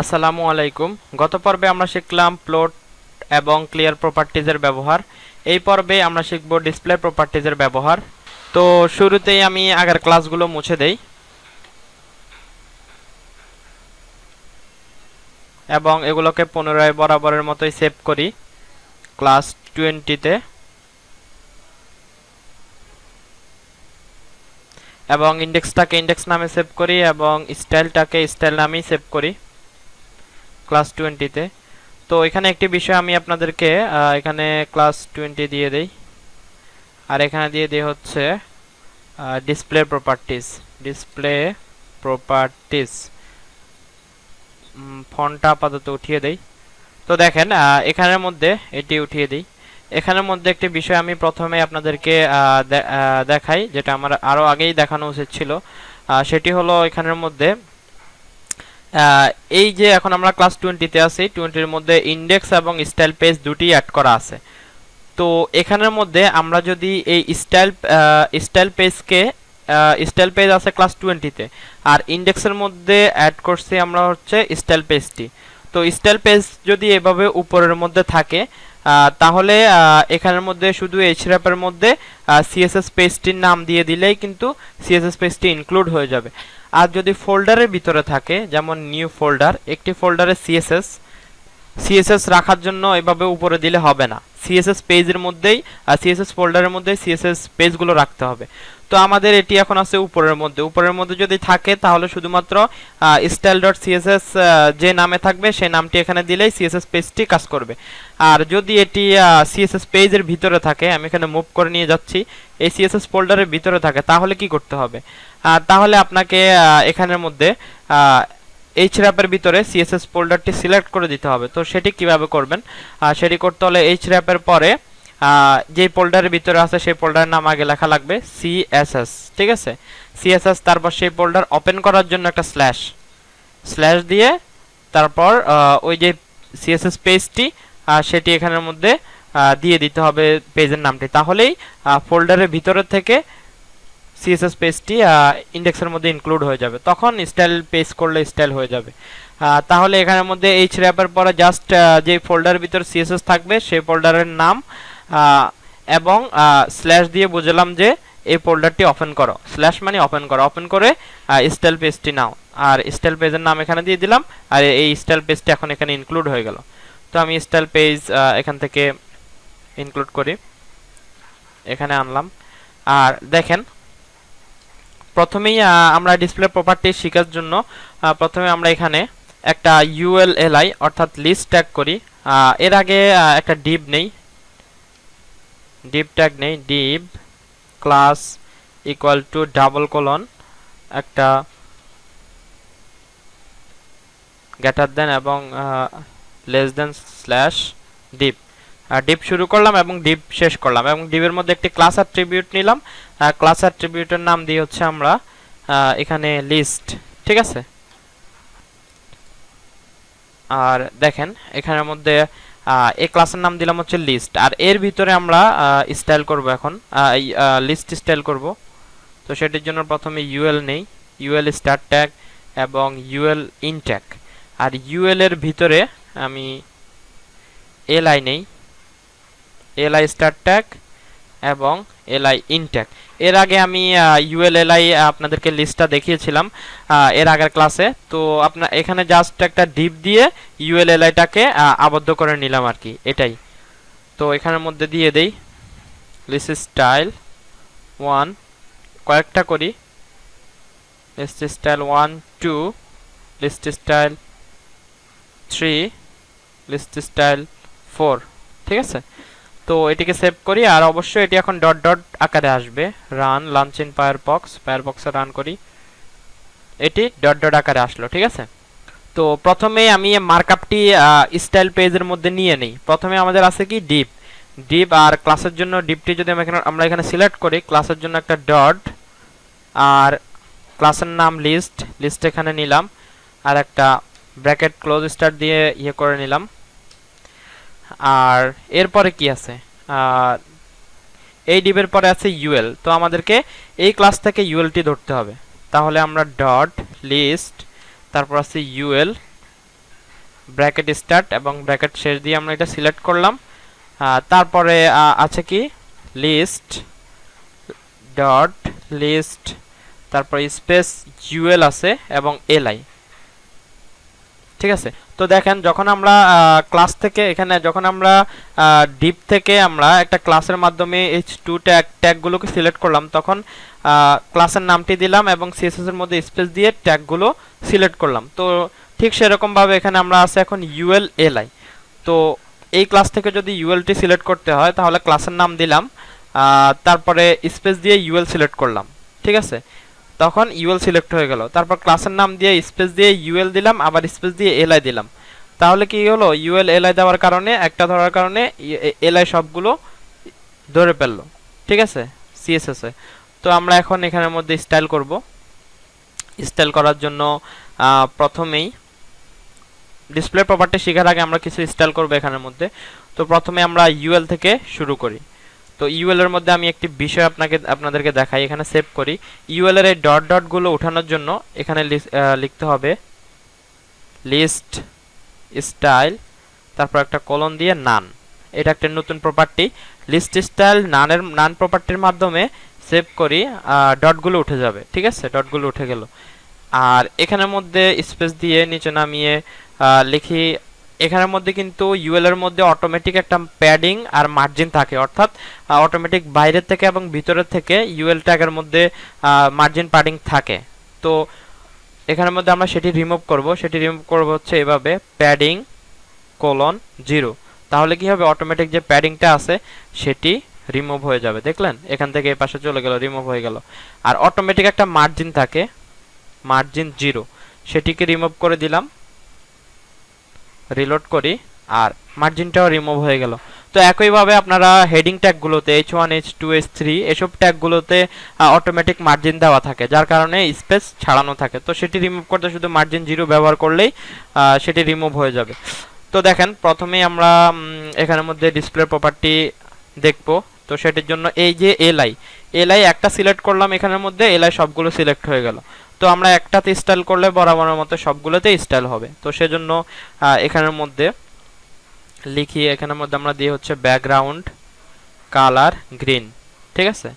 আসসালামু আলাইকুম। গত পর্বে আমরা শিখলাম প্লট এবং ক্লিয়ার প্রপার্টিজের ব্যবহার। এই পর্বে আমরা শিখব ডিসপ্লে প্রপার্টিজের ব্যবহার। তো শুরুতেই আমি আগের ক্লাসগুলো মুছে দেই। এবং এগুলোকে পুনরায় বরাবরের মতোই সেভ করি ক্লাস টোয়েন্টিতে এবং ইন্ডেক্সটাকে ইন্ডেক্স নামে সেভ করি এবং স্টাইলটাকে স্টাইল নামেই সেভ করি। ক্লাস টোয়েন্টিতে। তো এখানে একটি বিষয় আমি আপনাদেরকে এখানে ক্লাস টোয়েন্টি দিয়ে দেই। আর এখানে দিয়ে দিই হচ্ছে ডিসপ্লে প্রপার্টিস ডিসপ্লে প্রপার্টিস ফন্টটা আপাতত উঠিয়ে দেই। তো দেখেন এখানের মধ্যে এটি উঠিয়ে দিই। এখানের মধ্যে একটি বিষয় আমি প্রথমে আপনাদেরকে দেখাই, যেটা আমার আরও আগেই দেখানো উচিত ছিল। সেটি হলো এখানের মধ্যে এই যে এখন আমরা ক্লাস টোয়েন্টিতে আছি টোয়েন্টির মধ্যে ইন্ডেক্স এবং স্টাইল পেজ দুটি অ্যাড করা আছে। তো এখানের মধ্যে আমরা যদি এই স্টাইল স্টাইল পেজকে স্টাইল পেজ আছে ক্লাস টোয়েন্টিতে আর ইন্ডেক্সের মধ্যে অ্যাড করছি আমরা হচ্ছে স্টাইল পেজটি তো স্টাইল পেজ যদি এভাবে উপরের মধ্যে থাকে তাহলে এখানের মধ্যে শুধু এইচ র্যাপের মধ্যে সিএসএস পেজটির নাম দিয়ে দিলেই কিন্তু সিএসএস পেজটি ইনক্লুড হয়ে যাবে। আর যদি ফোল্ডারের ভিতরে থাকে, যেমন নিউ ফোল্ডার, একটি ফোল্ডারে সিএসএস সিএসএস রাখার জন্য এভাবে উপরে দিলে হবে না। সিএসএস পেজের মধ্যেই, আর সিএসএস ফোল্ডারের মধ্যেই সিএসএস পেজগুলো রাখতে হবে। তো আমাদের এটি এখন আছে উপরের মধ্যে। উপরের মধ্যে যদি থাকে, তাহলে শুধুমাত্র স্টাইল ডট সিএসএস যে নামে থাকবে, সেই নামটি এখানে দিলেই সিএসএস পেজটি কাজ করবে। আর যদি এটি সিএসএস পেজের ভিতরে থাকে, আমি এখানে মুভ করে নিয়ে যাচ্ছি, এই সিএসএস ফোল্ডারের ভিতরে থাকে, তাহলে কি করতে হবে? তাহলে আপনাকে এখানের মধ্যে এইচ র্যাপের ভিতরে সিএসএস ফোল্ডারটি সিলেক্ট করে দিতে হবে। তো সেটি কীভাবে করবেন? সেটি করতে হলে এইচ র্যাপের পরে যে ফোল্ডারের ভিতরে আছে সেই ফোল্ডারের নাম আগে লেখা লাগবে সিএসএস ঠিক আছে? সিএসএস তারপর সেই ফোল্ডার ওপেন করার জন্য একটা স্ল্যাশ স্ল্যাশ দিয়ে তারপর ওই যে সিএসএস পেজটি সেটি এখানের মধ্যে দিয়ে দিতে হবে পেজের নামটি। তাহলেই ফোল্ডারের ভিতরে থেকে সিএসএস পেজটি ইন্ডেক্সের মধ্যে ইনক্লুড হয়ে যাবে। তখন স্টাইল পেজ করলে স্টাইল হয়ে যাবে। তাহলে এখানের মধ্যে এইচ র্যাপের পরে জাস্ট যে ফোল্ডারের ভিতরে সিএসএস থাকবে, সেই ফোল্ডারের নাম এবং স্ল্যাশ দিয়ে বুঝলাম যে এই ফোল্ডারটি ওপেন করো। স্ল্যাশ মানে ওপেন করো। ওপেন করে স্টাইল পেজটি নাও। আর স্টাইল পেজের নাম এখানে দিয়ে দিলাম। আর এই স্টাইল পেজটি এখন এখানে ইনক্লুড হয়ে গেল। তো আমি স্টাইল পেজ এখান থেকে ইনক্লুড করি। এখানে আনলাম। আর দেখেন, প্রথমেই আমরা ডিসপ্লে প্রপার্টি শেখার জন্য প্রথমে আমরা এখানে একটা ইউএলএলআই অর্থাৎ লিস্ট ট্যাগ করি। এর আগে একটা ডিপ নেই। ডিপ ট্যাগ নেই div class equal to double colon একটা গ্রেটার দেন এবং less than slash div div শুরু করলাম এবং ডিপ শেষ করলাম এবং ডিপের মধ্যে একটি ক্লাস অ্যাট্রিবিউট নিলাম। ক্লাস অ্যাট্রিবিউটের নাম দিয়ে হচ্ছে আমরা এখানে লিস্ট ঠিক আছে? আর দেখেন, এখানের মধ্যে এই ক্লাসের নাম দিলাম হচ্ছে লিস্ট আর এর ভিতরে আমরা স্টাইল করব এখন। লিস্ট স্টাইল করব। তো সেটির জন্য প্রথমে ইউএল নেই। ইউএল স্টার ট্যাগ এবং ইউএল ইন ট্যাগ আর ইউএল এর ভিতরে আমি এল আই নেই। এলআই স্টার ট্যাগ এবং এলআই ইনটেক এর আগে আমি ইউএলএলআই আপনাদেরকে লিস্টটা দেখিয়েছিলাম এর আগের ক্লাসে তো আপনার এখানে জাস্ট একটা ডিপ দিয়ে ইউএলএলআইটাকে আবদ্ধ করে নিলাম আর কি, এটাই। তো এখানের মধ্যে দিয়ে দেই। লিস্ট স্টাইল ওয়ান কয়েকটা করি। List style one two list style three list style four ঠিক আছে? তো এটিকে সেভ করি, আর অবশ্যই এটি এখন ডট ডট আকারে আসবে। রান লাঞ্চ ইন ফায়ারবক্স ফায়ারবক্সে রান করি। এটি ডট ডট আকারে আসলো, ঠিক আছে? তো প্রথমে আমি মার্কআপটি স্টাইল পেজের মধ্যে নিয়ে নেই। প্রথমে আমাদের আছে কি? ডিপ ডিপ আর ক্লাসের জন্য ডিপটি যদি আমরা এখানে আমরা এখানে সিলেক্ট করি ক্লাসের জন্য একটা ডট আর ক্লাসের নাম লিস্ট লিস্ট এখানে নিলাম, আর একটা ব্র্যাকেট ক্লোজ স্টার দিয়ে ইয়ে করে নিলাম। আর এরপরে কি আছে? এই ডিবের পরে আছে ইউএল তো আমাদেরকে এই ক্লাস থেকে ইউএলটি ধরতে হবে। তাহলে আমরা ডট লিস্ট তারপর আছে ইউএল ব্র্যাকেট স্টার্ট এবং ব্র্যাকেট শেষ দিয়ে আমরা এটা সিলেক্ট করলাম। তারপরে আছে কি? লিস্ট ডট লিস্ট তারপর স্পেস ইউএল আছে এবং এলআই ঠিক আছে? তো দেখেন, যখন আমরা ক্লাস থেকে এখানে, যখন আমরা ডিপ থেকে আমরা একটা ক্লাসের মাধ্যমে এইচ টু ট্যাগ ট্যাগগুলোকে সিলেক্ট করলাম, তখন ক্লাসের নামটি দিলাম এবং সিএসএস এর মধ্যে স্পেস দিয়ে ট্যাগগুলো সিলেক্ট করলাম। তো ঠিক সেরকমভাবে এখানে আমরা আছে এখন ইউএল এলআই তো এই ক্লাস থেকে যদি ইউএলটি সিলেক্ট করতে হয়, তাহলে ক্লাসের নাম দিলাম তারপরে স্পেস দিয়ে ইউএল সিলেক্ট করলাম। ঠিক আছে? তখন ইউএল সিলেক্ট হয়ে গেল। তারপর ক্লাসের নাম দিয়ে স্পেস দিয়ে ইউএল দিলাম, আবার স্পেস দিয়ে এলআই দিলাম। তাহলে কি হলো? ইউএল এলআই দেওয়ার কারণে, একটা ধরার কারণে এলআই সবগুলো ধরে ফেলল। ঠিক আছে? সিএসএস তো আমরা এখন এখানের মধ্যে স্টাইল করব। স্টাইল করার জন্য প্রথমেই ডিসপ্লে প্রপার্টি শেখার আগে আমরা কিছু স্টাইল করব এখানের মধ্যে। তো প্রথমে আমরা ইউএল থেকে শুরু করি। তো ইউএল এর মধ্যে আমি একটি বিষয় আপনাকে, আপনাদেরকে দেখাই, এখানে সেভ করি। ইউএল এর এই ডট ডটগুলো ওঠানোর জন্য এখানে লিখতে হবে লিস্ট স্টাইল তারপর একটা কলন দিয়ে নান এটা একটা নতুন প্রপার্টি লিস্ট স্টাইল নানের নান প্রপার্টির মাধ্যমে সেভ করি ডটগুলো উঠে যাবে। ঠিক আছে? ডটগুলো উঠে গেল। আর এখানের মধ্যে স্পেস দিয়ে নিচে নামিয়ে লিখি এখানের মধ্যে কিন্তু ইউএল এর মধ্যে অটোমেটিক একটা প্যাডিং আর মার্জিন থাকে। অর্থাৎ অটোমেটিক বাইরের থেকে এবং ভিতরের থেকে ইউএল ট্যাগের মধ্যে মার্জিন প্যাডিং থাকে। তো এখানের মধ্যে আমরা সেটি রিমুভ করব। সেটি রিমুভ করব হচ্ছে এভাবে প্যাডিং কোলন জিরো তাহলে কি হবে? অটোমেটিক যে প্যাডিংটা আছে, সেটি রিমুভ হয়ে যাবে। দেখলেন? এখান থেকে এই পাশে চলে গেল রিমুভ হয়ে গেল। আর অটোমেটিক একটা মার্জিন থাকে মার্জিন জিরো সেটিকে রিমুভ করে দিলাম। রিলোড করি আর মার্জিনটাও রিমুভ হয়ে গেল। তো একইভাবে আপনারা heading ট্যাগগুলোতে H one H two H three এসব ট্যাগগুলোতে অটোমেটিক মার্জিন দেওয়া থাকে, যার কারণে স্পেস ছাড়ানো থাকে। তো সেটি রিমুভ করতে শুধু মার্জিন জিরো ব্যবহার করলেই সেটি রিমুভ হয়ে যাবে। তো দেখেন, প্রথমেই আমরা এখানের মধ্যে ডিসপ্লে প্রপার্টি দেখব। তো সেটির জন্য এই যে এলআই এলআই একটা সিলেক্ট করলাম এখানের মধ্যে এলআই সবগুলো সিলেক্ট হয়ে গেল। তো আমরা একটাতে স্টাইল করলে বরাবরের মতো সবগুলোতে স্টাইল হবে। তো সেজন্য এখানের মধ্যে লিখি এখানের মধ্যে আমরা দিয়ে হচ্ছে ব্যাকগ্রাউন্ড কালার গ্রিন ঠিক আছে?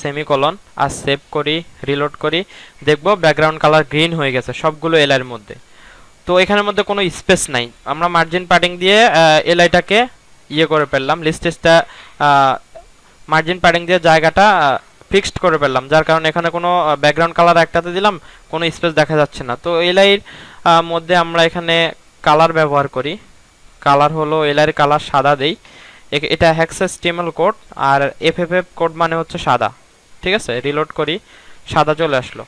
সেমিকলন আর সেভ করি রিলোড করি, দেখব ব্যাকগ্রাউন্ড কালার গ্রিন হয়ে গেছে সবগুলো এলআইয়ের মধ্যে। তো এখানের মধ্যে কোনো স্পেস নাই। আমরা মার্জিন প্যাডিং দিয়ে এলআইটাকে ইয়ে করে ফেললাম। লিস্টেসটা মার্জিন প্যাডিং দিয়ে জায়গাটা ফিক্সড করে ফেললাম, যার কারণে এখানে কোনো ব্যাকগ্রাউন্ড কালার একটাতে দিলাম, কোনো স্পেস দেখা যাচ্ছে না। তো এলআইয়ের মধ্যে আমরা এখানে কালার ব্যবহার করি। কালার হলো এলআইয়ের কালার সাদা দেই। এটা হ্যাক্সেস হেক্সাস্টিমাল কোড আর এফএফএফ কোড মানে হচ্ছে সাদা। ঠিক আছে? রিলোড করি, সাদা চলে আসলো।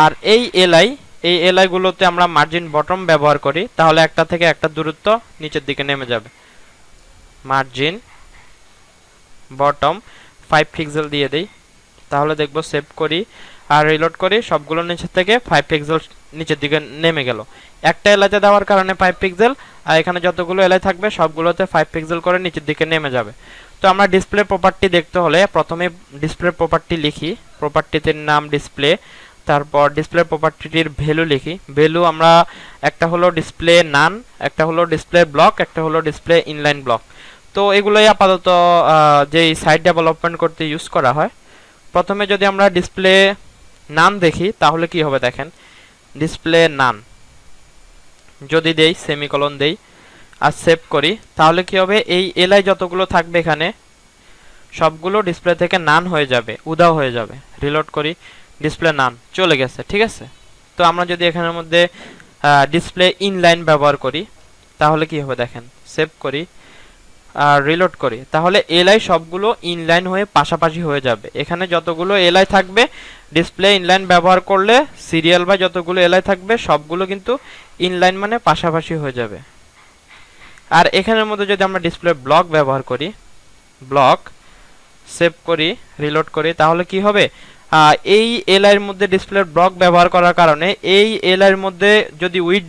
আর এই এলআই এই এলআইগুলোতে আমরা মার্জিন বটম ব্যবহার করি, তাহলে একটা থেকে একটা দূরত্ব নিচের দিকে নেমে যাবে। মার্জিন বটম ফাইভ পিক্সেল দিয়ে দেই। তাহলে দেখব সেভ করি আর রিলোড করি, সবগুলো নিচের থেকে ফাইভ পিক্সেল নিচের দিকে নেমে গেল। একটা এলাইতে দেওয়ার কারণে ফাইভ পিক্সেল আর এখানে যতগুলো এলাই থাকবে সবগুলোতে ফাইভ পিক্সেল করে নিচের দিকে নেমে যাবে। তো আমরা ডিসপ্লে প্রপার্টি দেখতে হলে প্রথমে ডিসপ্লে প্রপার্টি লিখি প্রপার্টিটির নাম ডিসপ্লে তারপর ডিসপ্লে প্রপার্টিটির ভ্যালু লিখি। ভ্যালু আমরা একটা হলো ডিসপ্লে নান একটা হলো ডিসপ্লে ব্লক একটা হলো ডিসপ্লে ইনলাইন ব্লক তো এগুলোই আপাতত যেই সাইট ডেভেলপমেন্ট করতে ইউজ করা হয়। প্রথমে যদি আমরা ডিসপ্লে নান দেখি, তাহলে কি হবে দেখেন? ডিসপ্লে নান যদি দেই সেমিকলন দেই আর সেভ করি, তাহলে কি হবে? এই এলআই যতগুলো থাকবে এখানে, সবগুলো ডিসপ্লে থেকে নান হয়ে যাবে উদাও হয়ে যাবে। রিলোড করি ডিসপ্লে নান চলে গেছে, ঠিক আছে? তো আমরা যদি এখানের মধ্যে ডিসপ্লে ইনলাইন ব্যবহার করি, তাহলে কি হবে দেখেন? সেভ করি রিলোড করি। তাহলে এলআই সবগুলো ইনলাইন হয়ে পাশাপাশি হয়ে যাবে। এখানে যতগুলো এলআই থাকবে ডিসপ্লে ইনলাইন ব্যবহার করলে সিরিয়াল বা যতগুলো এলআই থাকবে, সবগুলো কিন্তু ইনলাইন মানে পাশাপাশি হয়ে যাবে। আর এখানের মধ্যে যদি আমরা ডিসপ্লে ব্লক ব্যবহার করি ব্লক সেভ করি রিলোড করি, তাহলে কি হবে? এই এলআইয়ের মধ্যে ডিসপ্লে ব্লক ব্যবহার করার কারণে এই এলআইয়ের মধ্যে যদি উইড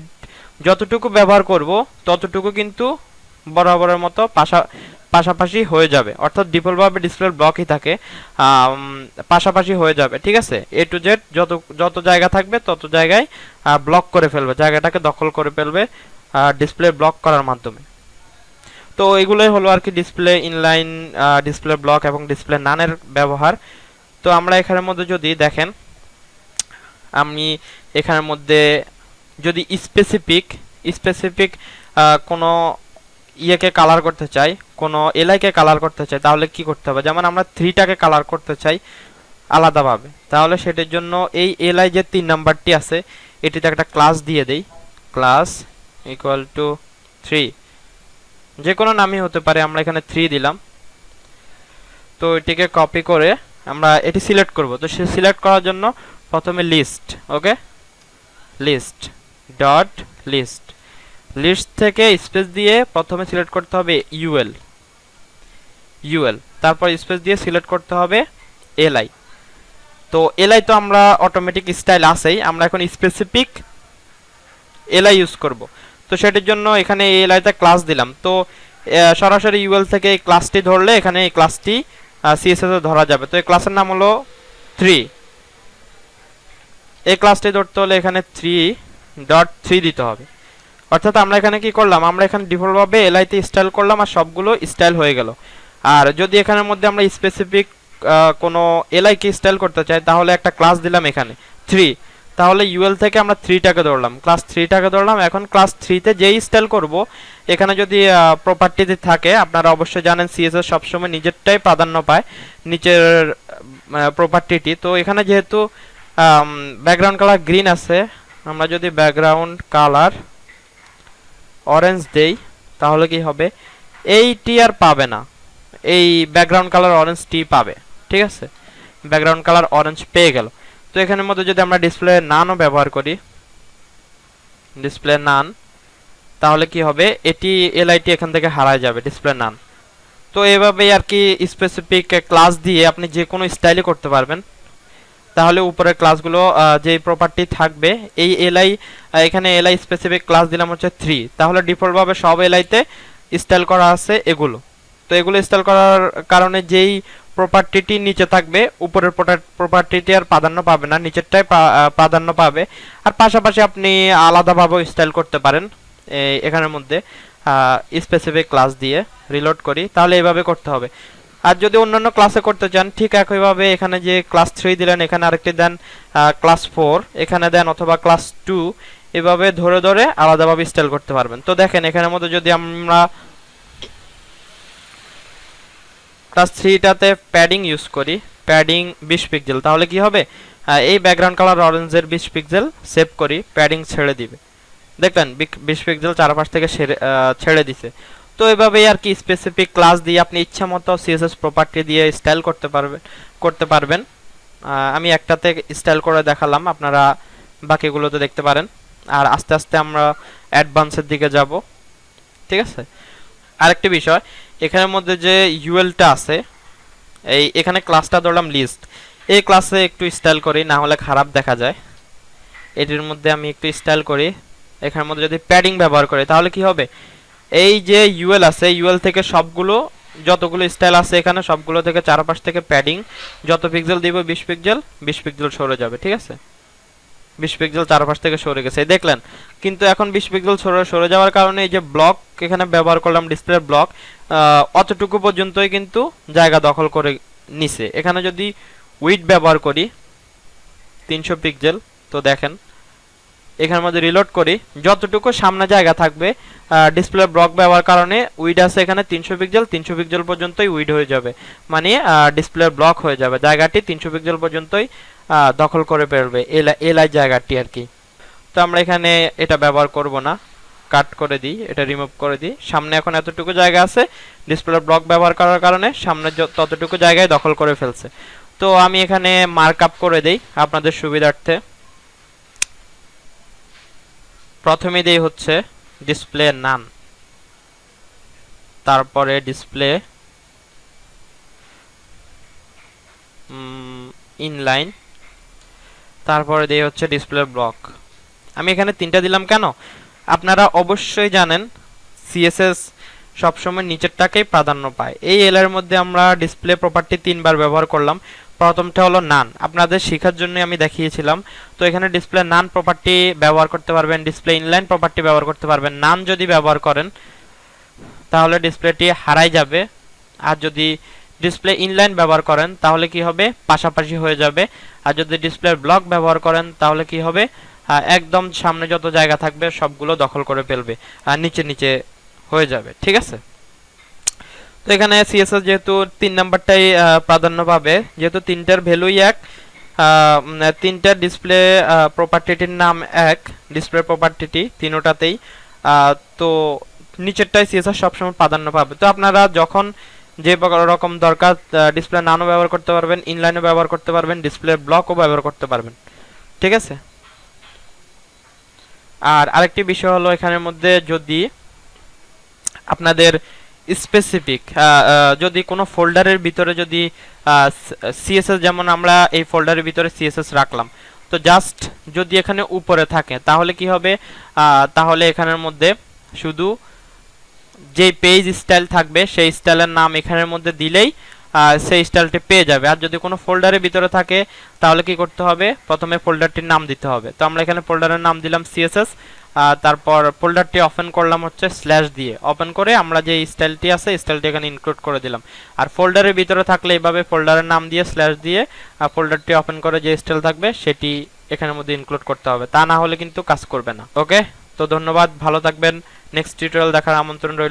যতটুকু ব্যবহার করব, ততটুকু কিন্তু বরাবরের মতো পাশা, পাশাপাশি হয়ে যাবে। অর্থাৎ ডিফল্টভাবে ডিসপ্লে ব্লকই থাকে পাশাপাশি হয়ে যাবে, ঠিক আছে? এ টু জেড যত যত জায়গা থাকবে, তত জায়গায় ব্লক করে ফেলবে, জায়গাটাকে দখল করে ফেলবে ডিসপ্লে ব্লক করার মাধ্যমে। তো এগুলোই হলো আর কি ডিসপ্লে ইনলাইন ডিসপ্লে ব্লক এবং ডিসপ্লে নানের ব্যবহার। তো আমরা এখানের মধ্যে যদি দেখেন, আমি এখানের মধ্যে যদি স্পেসিফিক স্পেসিফিক কোনো ইয়েকে কালার করতে চাই, কোনো এলআইকে কালার করতে চাই, তাহলে কি করতে হবে? যেমন আমরা থ্রিটাকে কালার করতে চাই আলাদাভাবে, তাহলে সেটার জন্য এই এলআই যে তিন নাম্বারটি আছে, এটিতে একটা ক্লাস দিয়ে দেই। ক্লাস ইকুয়াল টু থ্রি যে কোনো নামই হতে পারে, আমরা এখানে থ্রি দিলাম। তো এটিকে কপি করে আমরা এটি সিলেক্ট করব। তো সে সিলেক্ট করার জন্য প্রথমে list okay list dot list list থেকে স্পেস দিয়ে প্রথমে সিলেক্ট করতে হবে ইউএল ইউএল তারপর স্পেস দিয়ে সিলেক্ট করতে হবে এলআই তো এলআই তো আমরা অটোমেটিক স্টাইল আছেই, আমরা এখন স্পেসিফিক এলআই ইউজ করব। তো সেটির জন্য এখানে এলআইতে ক্লাস দিলাম। তো সরাসরি ইউএল থেকে এই ক্লাসটি ধরলে এখানে এই ক্লাসটি সিএসএস ধরা যাবে। তো এই ক্লাসের নাম হলো থ্রি এই ক্লাসটি ধরতে হলে এখানে থ্রি ডট থ্রি দিতে হবে। অর্থাৎ আমরা এখানে কি করলাম? আমরা এখানে ডিফল্টভাবে এলআইতে স্টাইল করলাম আর সবগুলো স্টাইল হয়ে গেল। আর যদি এখানের মধ্যে আমরা স্পেসিফিক কোনো এলআইকে স্টাইল করতে চাই, তাহলে একটা ক্লাস দিলাম এখানে থ্রি তাহলে ইউএল থেকে আমরা থ্রিটাকে ধরলাম। ক্লাস থ্রিটাকে ধরলাম। এখন ক্লাস থ্রিতে যেই স্টাইল করব, এখানে যদি প্রপার্টিতে থাকে, আপনারা অবশ্যই জানেন সিএসএস সবসময় নিজেরটাই প্রাধান্য পায়, নিচের প্রপার্টিটি তো এখানে যেহেতু ব্যাকগ্রাউন্ড কালার গ্রিন আছে, আমরা যদি ব্যাকগ্রাউন্ড কালার অরেঞ্জ দেই, তাহলে কি হবে? এইটি আর পাবে না। এই ব্যাকগ্রাউন্ড কালার অরেঞ্জ টি পাবে, ঠিক আছে? ব্যাকগ্রাউন্ড কালার অরেঞ্জ পেয়ে গেল। তো এখানের মধ্যে যদি আমরা ডিসপ্লে নানও ব্যবহার করি ডিসপ্লে নান তাহলে কি হবে? এটি এলআইটি এখান থেকে হারায় যাবে ডিসপ্লে নান তো এভাবেই আর কি স্পেসিফিক ক্লাস দিয়ে আপনি যে কোনো স্টাইলে করতে পারবেন। তাহলে উপরের ক্লাসগুলো যে প্রপার্টি থাকবে, এই এলআই এখানে এলআই স্পেসিফিক ক্লাস দিলাম হচ্ছে থ্রি তাহলে ডিফল্টভাবে সব এলআইতে স্টাইল করা আছে এগুলো। তো এগুলো স্টাইল করার কারণে যেই প্রপার্টিটি নিচে থাকবে, উপরের প্রপার্টিটি আর প্রাধান্য পাবে না, নিচেরটাই প্রাধান্য পাবে। আর পাশাপাশি আপনি আলাদাভাবে স্টাইল করতে পারেন এখানের মধ্যে স্পেসিফিক ক্লাস দিয়ে। রিলোড করি, তাহলে এইভাবে করতে হবে। আর যদি অন্যান্য ক্লাসে করতে চান, ঠিক একইভাবে এখানে যে ক্লাস থ্রি দিলেন, এখানে আরেকটি দেন ক্লাস ফোর এখানে দেন অথবা ক্লাস টু এভাবে ধরে ধরে আলাদাভাবে স্টাইল করতে পারবেন। তো দেখেন, এখানের মধ্যে যদি আমরা ক্লাস থ্রিটাতে প্যাডিং ইউজ করি প্যাডিং বিশ পিক্সেল তাহলে কি হবে? এই ব্যাকগ্রাউন্ড কালার অরেঞ্জের বিশ পিক্সেল সেভ করি প্যাডিং ছেড়ে দিবে। দেখলেন বিশ পিক্সেল চারপাশ থেকে ছেড়ে দিছে। তো এভাবেই আর কি স্পেসিফিক ক্লাস দিয়ে আপনি ইচ্ছা মতো সিএসএস প্রপার্টি দিয়ে স্টাইল করতে পারবেন করতে পারবেন। আমি একটাতে স্টাইল করে দেখালাম, আপনারা বাকিগুলোতে দেখতে পারেন। আর আস্তে আস্তে আমরা অ্যাডভান্সের দিকে যাব। ঠিক আছে? আরেকটি বিষয়, এখানের মধ্যে যে ইউএলটা আছে, এই এখানে ক্লাসটা ধরলাম লিস্ট এই ক্লাসে একটু স্টাইল করি, না হলে খারাপ দেখা যায়। এটির মধ্যে আমি একটু স্টাইল করি। এখানের মধ্যে যদি প্যাডিং ব্যবহার করি, তাহলে কি হবে? এই যে ইউএল আছে ইউএল থেকে সবগুলো, যতগুলো স্টাইল আছে এখানে, সবগুলো থেকে চারপাশ থেকে প্যাডিং যত পিক্সেল দিব বিশ পিক্সেল বিশ পিক্সেল সরে যাবে, ঠিক আছে? বিশ পিক্সেল চারপাশ থেকে সরে গেছে। দেখলেন, কিন্তু এখন বিশ পিক্সেল সরে সরে যাওয়ার কারণে এই যে ব্লক এখানে ব্যবহার করলাম ডিসপ্লে ব্লক অতটুকু পর্যন্তই কিন্তু জায়গা দখল করে নিছে। এখানে যদি উইড ব্যবহার করি, তিনশো পিক্সেল তো দেখেন এখানের মধ্যে রিলোড করি। যতটুকু সামনে জায়গা থাকবে ডিসপ্লে ব্লক ব্যবহার কারণে উইড আছে এখানে তিনশো পিক্সেল তিনশো পিক্সেল পর্যন্তই উইড হয়ে যাবে। মানে ডিসপ্লে ব্লক হয়ে যাবে। জায়গাটি তিনশো পিক্সেল পর্যন্তই দখল করে ফেলবে। এলআই জায়গাটি আর কি। তো আমরা এখানে এটা ব্যবহার করব না। কাট করে দিই, এটা রিমুভ করে দিই। সামনে এখন এতটুকু জায়গা আছে ডিসপ্লে ব্লক ব্যবহার করার কারণে সামনে ততটুকু জায়গায় দখল করে ফেলছে। তো আমি এখানে মার্ক আপ করে দিই আপনাদের সুবিধার্থে। প্রথমে দেই হচ্ছে ডিসপ্লে নান তারপরে ডিসপ্লে ইনলাইন তারপরে দেই হচ্ছে ডিসপ্লে ব্লক আমি এখানে তিনটা দিলাম কেন? আপনারা অবশ্যই জানেন সিএসএস সবসময় নিচেরটাকেই প্রাধান্য পায়। এই এলার মধ্যে আমরা ডিসপ্লে প্রপার্টি তিনবার ব্যবহার করলাম। প্রথমটা হলো নান। আপনাদের শেখার জন্য আমি দেখিয়েছিলাম। তো এখানে ডিসপ্লে নান প্রপার্টি ব্যবহার করতে পারবেন ডিসপ্লে ইনলাইন প্রপার্টি ব্যবহার করতে পারবেন। নান যদি ব্যবহার করেন, তাহলে ডিসপ্লেটি হারাই যাবে। আর যদি ডিসপ্লে ইনলাইন ব্যবহার করেন, তাহলে কি হবে? পাশাপাশি হয়ে যাবে। আর যদি ডিসপ্লে ব্লক ব্যবহার করেন, তাহলে কি হবে? একদম সামনে যত জায়গা থাকবে, সবগুলো দখল করে ফেলবে। আর নিচে নিচে হয়ে যাবে। ঠিক আছে? তো এখানে সিএসএস যেহেতু তিন নাম্বারটাই প্রাধান্য পাবে। যেহেতু তিনটার ভ্যালুই এক তিনটার ডিসপ্লে প্রপার্টিটির নাম এক ডিসপ্লে প্রপার্টিটি তিনোটাতেই। তো নিচেরটাই সিএসএস সবসময় প্রাধান্য পাবে। তো আপনারা যখন যে রকম দরকার ডিসপ্লে নানো ব্যবহার করতে পারবেন ইনলাইনও ব্যবহার করতে পারবেন ডিসপ্লে ব্লকও ব্যবহার করতে পারবেন। ঠিক আছে? আর আরেকটি বিষয় হলো এখানের মধ্যে যদি আপনাদের স্পেসিফিক যদি কোনো ফোল্ডারের ভিতরে যদি সিএসএস যেমন আমরা এই ফোল্ডারের ভিতরে সিএসএস রাখলাম, তো জাস্ট যদি এখানে উপরে থাকে, তাহলে কি হবে? তাহলে এখানের মধ্যে শুধু যে পেজ স্টাইল থাকবে, সেই স্টাইলের নাম এখানের মধ্যে দিলেই সেই স্টাইলটি পেয়ে যাবে। আর যদি কোনো ফোল্ডারের ভিতরে থাকে, তাহলে কি করতে হবে? প্রথমে ফোল্ডারটির নাম দিতে হবে। তো আমরা এখানে ফোল্ডারের নাম দিলাম সিএসএস তারপর ফোল্ডারটি ওপেন করলাম হচ্ছে স্ল্যাশ দিয়ে। ওপেন করে আমরা যে স্টাইলটি আছে স্টাইলটি এখানে ইনক্লুড করে দিলাম। আর ফোল্ডারের ভিতরে থাকলে এইভাবে ফোল্ডারের নাম দিয়ে স্ল্যাশ দিয়ে ফোল্ডারটি ওপেন করে যে স্টাইল থাকবে, সেটি এখানের মধ্যে ইনক্লুড করতে হবে। তা না হলে কিন্তু কাজ করবে না। ওকে তো ধন্যবাদ, ভালো থাকবেন। নেক্সট টিউটোরিয়াল দেখার আমন্ত্রণ রইল।